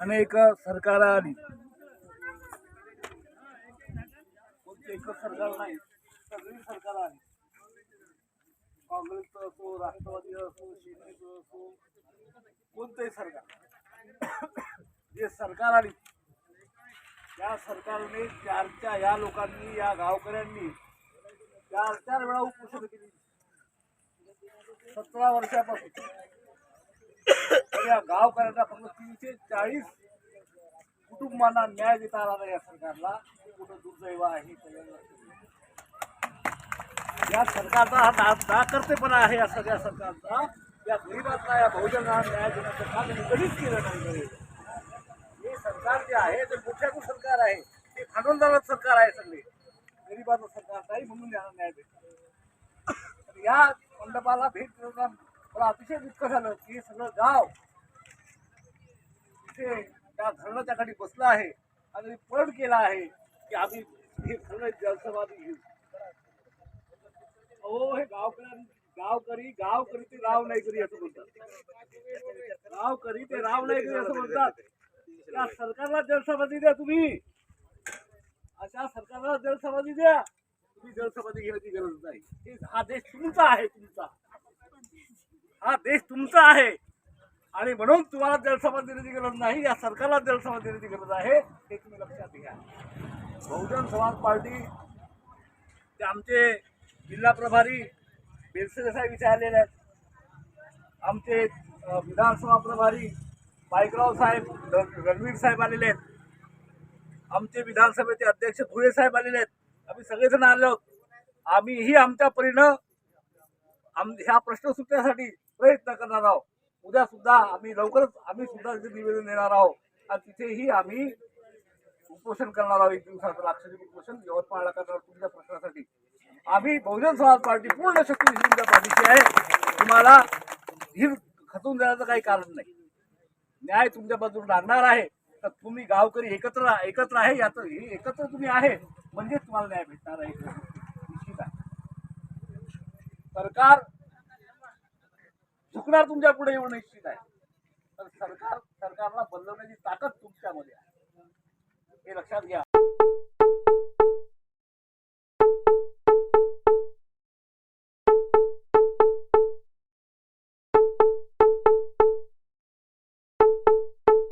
अनेक सरकार आली. कोणते एकच सरकार नाही सगळी सरकार आली. काँग्रेसचं असो राष्ट्रवादी असो शिवसेनेचं असो कोणतंही सरकार. जे सरकार आली त्या सरकारने चारच्या या लोकांनी या गावकऱ्यांनी चार चार वेळा उपोषण केली. सतरा वर्षापासून. तर या गावकऱ्यांना फक्त तीनशे चाळीस कुटुंबांना न्याय देता आला नाही या सरकारला. कुठं दुर्दैव आहे या सरकारचा हा ना नाकर्तेपणा आहे या सगळ्या सरकारचा. या गरिबांना या बहुजनांना न्याय देण्याचं काम कधीच केलं नाही हे सरकार जे आहे ते मोठ्याचं सरकार आहे. ते खानोलदाराचं सरकार आहे सगळे. गरिबाचं सरकार नाही म्हणून यांना न्याय देत तर या मंडपाला भेट देताना मला अतिशय दुःख झालं की हे सगळं गाव इथे त्या धरणाच्या खाली बसलं आहे आणि पळ केला आहे की आम्ही हे सगळं जलसमाधी घेऊ. अहो हे गावकरी गावकरी गावकरी ते राव नाही करी असं म्हणतात. गावकरी ते राव नाही करी असं म्हणतात. त्या सरकारला जलसमाधी द्या तुम्ही. अशा सरकारला जलसमाधी द्या. तुम्ही जलसमाधी घेण्याची गरज नाही. हा देश तुमचा आहे तुमचा. हा देश तुमचा आहे. आणि म्हणून तुम्हाला जलसभा देण्याची गरज नाही या सरकारला जलसभा देण्याची गरज आहे हे तुम्ही लक्षात घ्या. बहुजन समाज पार्टी ते आमचे जिल्हा प्रभारी बेलसरे साहेब इथे आलेले आहेत. आमचे विधानसभा प्रभारी बाईकराव साहेब रणवीर साहेब आलेले आहेत. आमचे विधानसभेचे अध्यक्ष धुळे साहेब आलेले आहेत. आम्ही सगळेजण आलो आहोत. आम्हीही आमच्या परीनं आम ह्या प्रश्न सुटण्यासाठी प्रयत्न करणार आहोत. उद्या सुद्धा आम्ही लवकरच आम्ही सुद्धा तिथे निवेदन देणार आहोत. आणि तिथेही आम्ही उपोषण करणार आहोत. एक दिवसाचं लाक्षणिक उपोषण यवतमाळला करणार आहोत तुमच्या प्रश्नासाठी. आम्ही बहुजन समाज पार्टी पूर्ण शक्ती तुमच्या पार्टीची आहे. तुम्हाला धीर खचून देण्याचं काही कारण नाही. न्याय तुमच्या बाजूला लागणार आहे. तर तुम्ही गावकरी एकत्र एकत्र आहे याचं हे एकत्र तुम्ही आहे. म्हणजेच तुम्हाला न्याय भेटणार आहे. सरकार झुकणार तुमच्यापुढे येऊ निश्चित आहे. तर सरकार सरकारला बदलवण्याची ताकद तुमच्यामध्ये आहे. हे लक्षात घ्या.